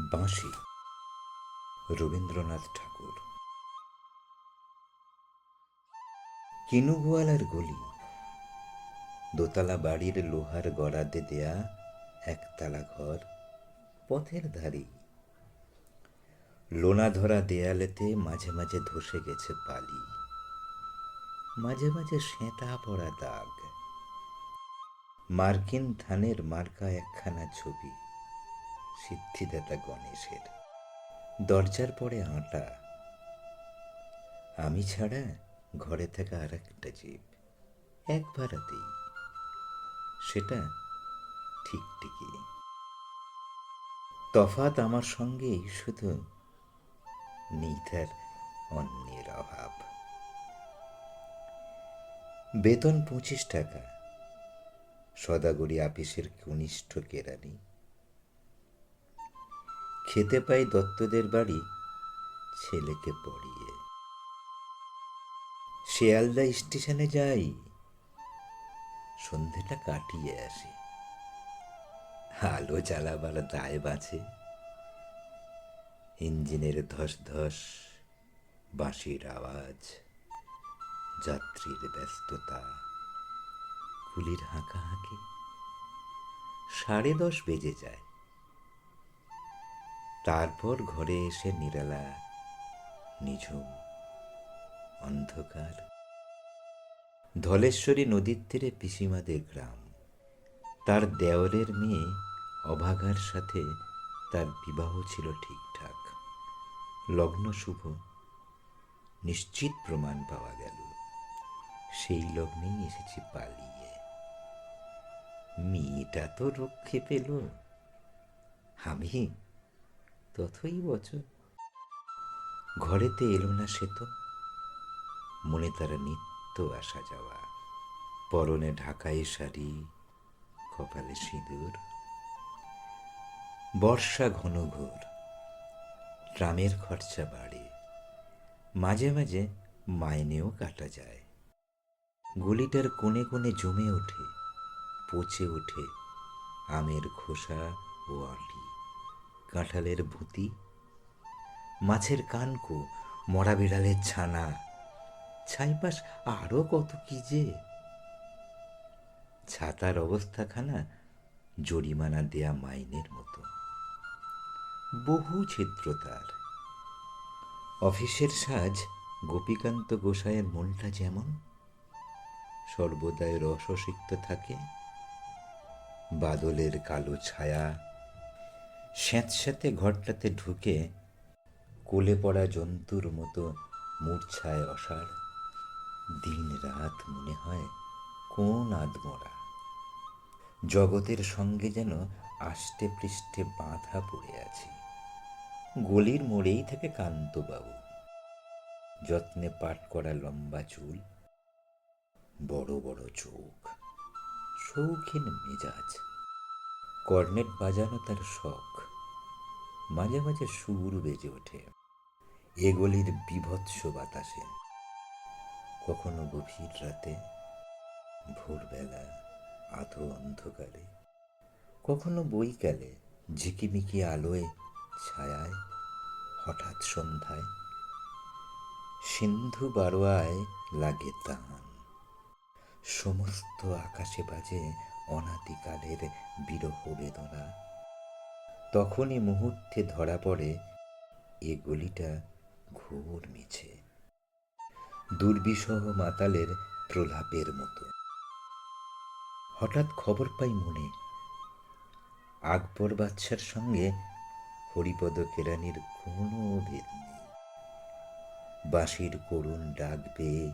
বাঁশি। রবীন্দ্রনাথ ঠাকুর। কিনুগোয়ালার গলি। দোতলা বাড়ির লোহার গড়াতে দেয়া একতলা ঘর পথের ধারে। লোনা ধরা দেয়ালেতে মাঝে মাঝে ধসে গেছে বালি। মাঝে মাঝে সেঁটা পড়া দাগ। মার্কিন ধানের মার্কা একখানা ছবি। সিদ্ধিদাতা গণেশের। দরজার পরে আটা। আমি ছাড়া ঘরে থাকা আর একটা জীব, এক ভাড়াতেই। সেটা ঠিক ঠিকই। তফাত আমার সঙ্গেই শুধু নেই তার অন্যের অভাব। বেতন পঁচিশ টাকা। সদাগরি আপিসের কনিষ্ঠ কেরানি খেতে পাই দত্তদের বাড়ি, ছেলেকে পড়িয়ে। শিয়ালদা স্টেশনে যাই, সন্ধেটা কাটিয়ে আসি। আলো জ্বালাবার দায় বাঁচে ইঞ্জিনের ধস ধস বাঁশির আওয়াজ, যাত্রীর ব্যস্ততা, কুলির হাঁকা হাঁকাহাঁকি। সাড়ে দশ বেজে যায়। তারপর ঘরে এসে নিরালা, নিঝুম, অন্ধকার। ধলেশ্বরী নদীর তীরে পিসিমাদের গ্রাম। তার দেওরের মেয়ে অভাগার সাথে তার বিবাহ ছিল ঠিকঠাক। লগ্ন শুভ, নিশ্চিত প্রমাণ পাওয়া গেল। সেই লগ্নেই এসেছি পালিয়ে। মেয়েটা তো রক্ষে পেল। আমি তথই বছর ঘরেতে এলো না সে তো। মনে তারা নিত্য আসা যাওয়া। পরনে ঢাকায় শাড়ি, কপালে সিঁদুর। বর্ষা ঘন ঘোর, ট্রামের খরচা বাড়ে। মাঝে মাঝে মাইনেও কাটা যায়। গলিটার কোণে কোণে জমে ওঠে, পচে ওঠে আমের খোসা ও আটি। কাঁঠালের ভুতি, মাছের কানকো, মরা বিড়ালের ছানা, ছাইপাশ আরও কত কি যে। ছাতার অবস্থাখানা জরিমানা দেয়া মাইনের মতো। বহু ছিদ্র তার। অফিসের সাজ গোপীকান্ত গোসাইয়ের মনটা যেমন সর্বদাই রসসিক্ত থাকে, বাদলের কালো ছায়া স্যাঁতস্যাঁতে ঘরটাতে ঢুকে কোলে পড়া জন্তুর মতো মূর্ছায় অসাড় দিন রাত মনে হয় কোন আদমরা জগতের সঙ্গে যেন আষ্টে পৃষ্ঠে বাঁধা পড়ে আছি। গলির মোড়েই থাকে কান্তবাবু। যত্নে পাট করা লম্বা চুল, বড় বড় চোখ, শৌখিন মেজাজ। কর্নেট বাজানো তার শখ। মাঝে মাঝে সুর বেজে ওঠে। এ গলির বিভৎস বাতাসে। কখনো গভীর রাতে, ভোরবেলা, আধো অন্ধকারে। কখনো বইকালে ঝিকিমিকি আলোয় ছায়ায়, হঠাৎ সন্ধ্যায়। সিন্ধু বারোয়ায় লাগে তান। সমস্ত আকাশে বাজে অনাদিকালের বিরহ বেদনা। তখনই মুহূর্তে ধরা পড়ে এ গলিটা ঘোর মিছে। দুর্বিষহ মাতালের প্রলাপের মতো। হঠাৎ খবর পাই মনে, আকবর বাদশার সঙ্গে হরিপদ কেরানির কোনো ভেদ নেই। বাঁশির করুণ ডাক পেয়ে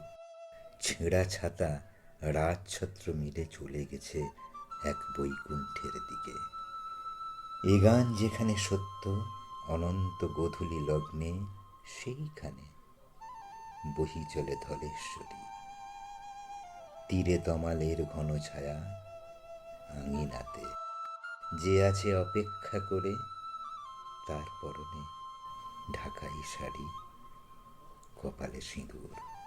ছেঁড়া ছাতা রাজছত্র মিলে চলে গেছে এক বৈকুণ্ঠের দিকে। এ গান যেখানে সত্য, অনন্ত গোধূলি লগ্নে, সেইখানে বহি চলে ধলেশ্বরী। তীরে তমালের ঘন ছায়া আঙিনাতে। যে আছে অপেক্ষা করে, তার পরনে ঢাকাই শাড়ি, কপালে সিঁদুর।